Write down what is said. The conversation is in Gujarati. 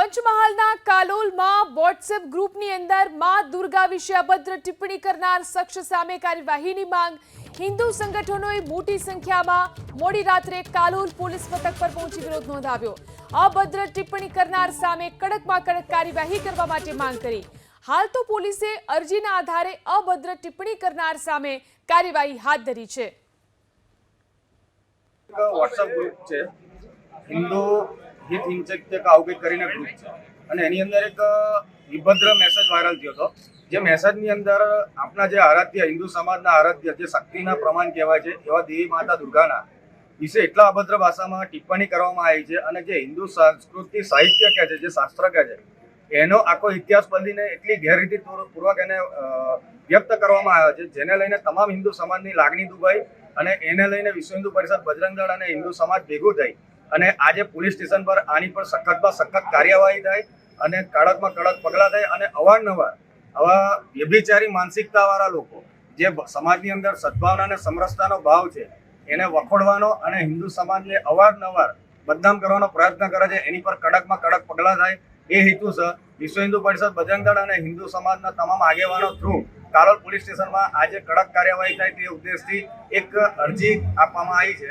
પંચમહાલના કાલોલમાં વોટ્સએપ ગ્રુપની અંદરમાં દુર્ગા વિશે અભદ્ર ટિપ્પણી કરનાર શખ્સ સામે કાર્યવાહીની માંગ. હિન્દુ સંગઠનોએ મોટી સંખ્યામાં મોડી રાત્રે કાલોલ પોલીસ મથક પર પહોંચી વિરોધ નોંધાવ્યો. અભદ્ર ટિપ્પણી કરનાર સામે કડકમાં કડક કાર્યવાહી કરવા માટે માંગ કરી. હાલ તો પોલીસે અરજીના આધારે અભદ્ર ટિપ્પણી કરનાર સામે કાર્યવાહી હાથ ધરી છે. હિત છે કે આવું કંઈક કરીને ગ્રુપ છે. અને એની અંદર એક વિભદ્ર મેસેજ વાયરલ થયો હતો. જે મેસેજની અંદર આપણા જે આરાધ્ય, હિન્દુ સમાજના આરાધ્ય, જે શક્તિના પ્રમાણ કહેવાય છે, એવા દેવી માતા દુર્ગાના, વિશે એટલા અભદ્ર ભાષામાં ટિપ્પણી કરવામાં આવી છે અને જે હિન્દુ સંસ્કૃતિ સાહિત્ય કહે છે, જે શાસ્ત્ર કહે છે, એનો આખો ઇતિહાસ બદલીને એટલી ગેરરીતિ પૂર્વક એને વ્યક્ત કરવામાં આવ્યો છે, જેને લઈને તમામ હિન્દુ સમાજની લાગણી દુભાઈ અને એને લઈને વિશ્વ હિન્દુ પરિષદ બજરંગ દળ અને હિન્દુ સમાજ ભેગું થઈ અને આજે પોલીસ સ્ટેશન પર આની પર સખતમાં સખત કાર્યવાહી થાય અને કડકમાં કડક પગલાં થાય અને અવારનવાર આવા વ્યભિચારી માનસિકતાવાળા લોકો જે સમાજની અંદર સદભાવના અને સમરસતાનો ભાવ છે, એને વખોડવાનો અને હિન્દુ સમાજને અવારનવાર બદનામ કરવાનો પ્રયત્ન કરે છે, એની પર કડકમાં કડક પગલાં થાય. એ હેતુસર વિશ્વ હિન્દુ પરિષદ બજરંગ દળ અને હિન્દુ સમાજના તમામ આગેવાનો થ્રુ કાલોલ પોલીસ સ્ટેશનમાં આજે કડક કાર્યવાહી થાય તે ઉદ્દેશથી એક અરજી આપવામાં આવી છે.